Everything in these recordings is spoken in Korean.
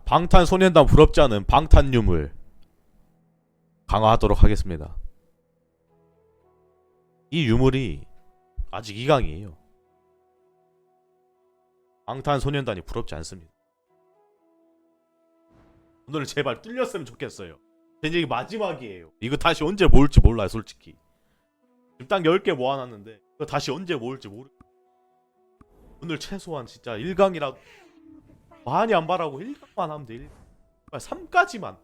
방탄소년단 부럽지 않은 방탄유물 강화하도록 하겠습니다. 이 유물이 아직 2강이에요. 방탄소년단이 부럽지 않습니다. 오늘 제발 뚫렸으면 좋겠어요. 이게 마지막이에요. 이거 다시 언제 모을지 몰라요, 솔직히. 지금 딱 10개 모아놨는데 이거 다시 언제 모을지 모르. 오늘 최소한 진짜 1강이라도 많이 안 바라고 1강만 하면 돼. 1... 3까지만.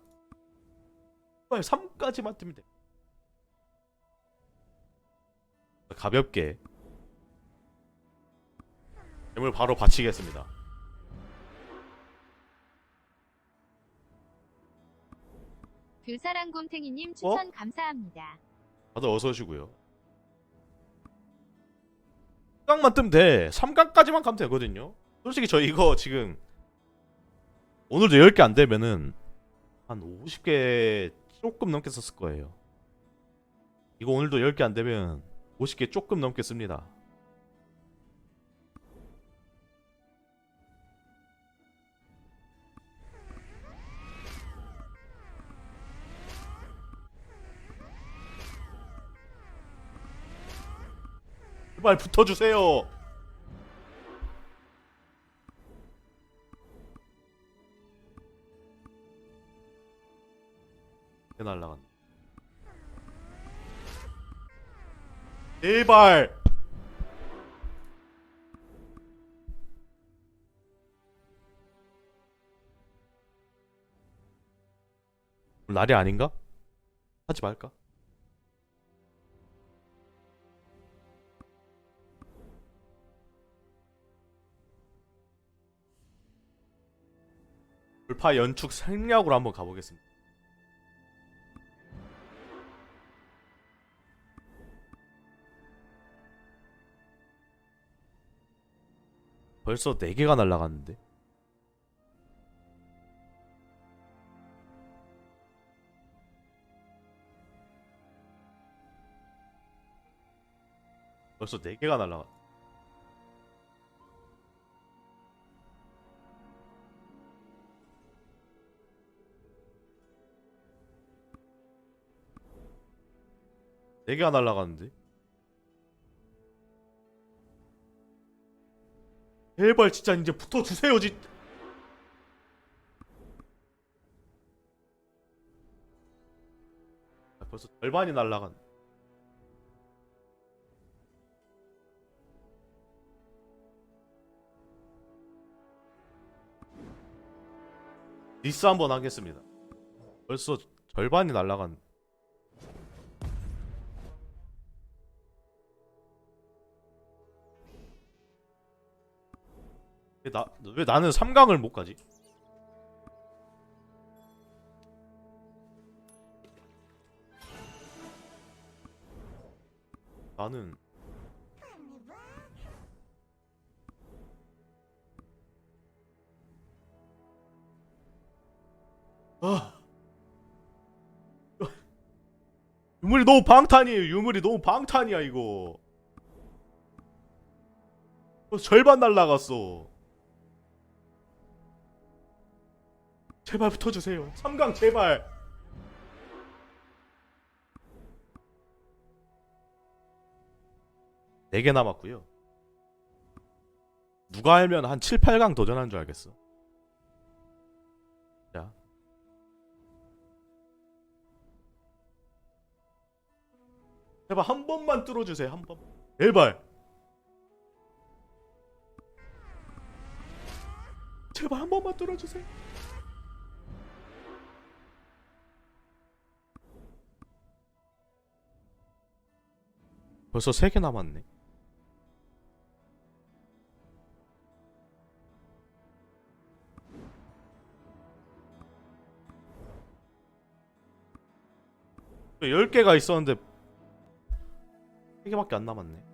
3까지만 뜨면 돼. 가볍게 뱀을 바로 바치겠습니다. 뷰사랑 곰탱이님 추천 감사합니다. 다들 어서 오시고요. 3강만 뜨면 돼. 3강까지만 가면 되거든요. 솔직히 저 이거 지금 오늘도 10개 안 되면은 한 50개 조금 넘게 썼을 거예요. 이거 오늘도 10개 안 되면 50개 조금 넘게 씁니다. 제발 붙어주세요. 개 날라간. 제발. 날이 아닌가? 하지 말까? 돌파 연축 생략으로 한번 가보겠습니다. 벌써 4개가 날라갔는데 벌써 4개가 날라갔 네 개가 날라갔는데? 제발 진짜 이제 붙어주세요 진 아, 벌써 절반이 날라간. 리스 한번 하겠습니다. 벌써 절반이 날라간 왜 나, 왜 나는 3강을 못 가지? 나는 아. 유물이 너무 방탄이에요. 유물이 너무 방탄이야 이거. 어, 절반 날라갔어 제발 붙어주세요. 3강 제발. 네 개 남았고요. 누가 알면 한 7, 8강 도전한 줄 알겠어. 자. 제발 한 번만 뚫어주세요 한 번. 제발. 제발 한 번만 뚫어주세요 벌써 3개 남았네. 열 개가 있었는데 3개밖에 안 남았네.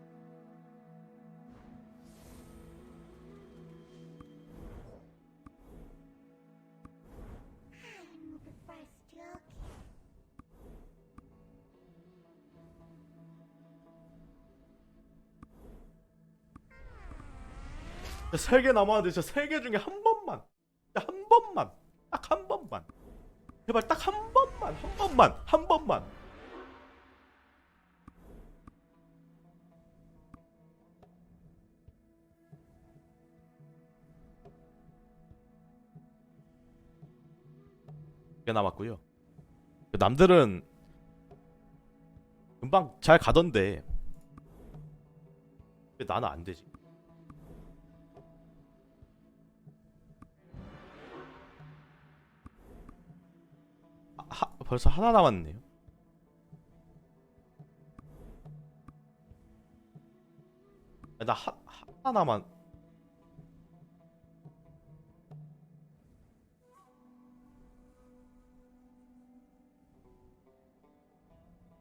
세개 남았는데 진짜 세개 중에 한 번만. 진짜 한 번만. 제발 딱 한 번만. 한 번만. 한 번만. 꽤 남았고요. 그 남들은 금방 잘 가던데. 왜 나는 안 되지 벌써 하나 남았네요. 아, 나 하, 하나 남았.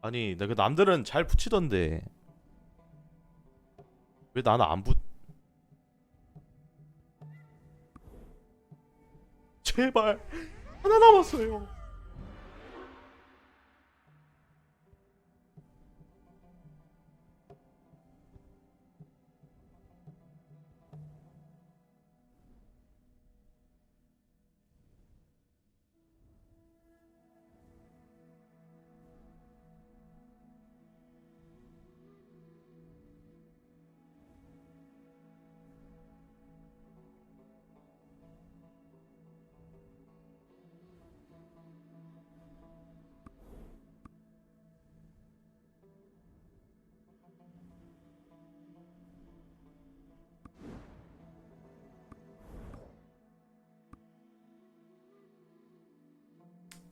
아니, 나 그 남들은 잘 붙이던데 왜 나는 안 붙? 제발 하나 남았어요.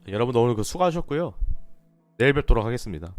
여러분 오늘 그 수고하셨고요. 내일 뵙도록 하겠습니다.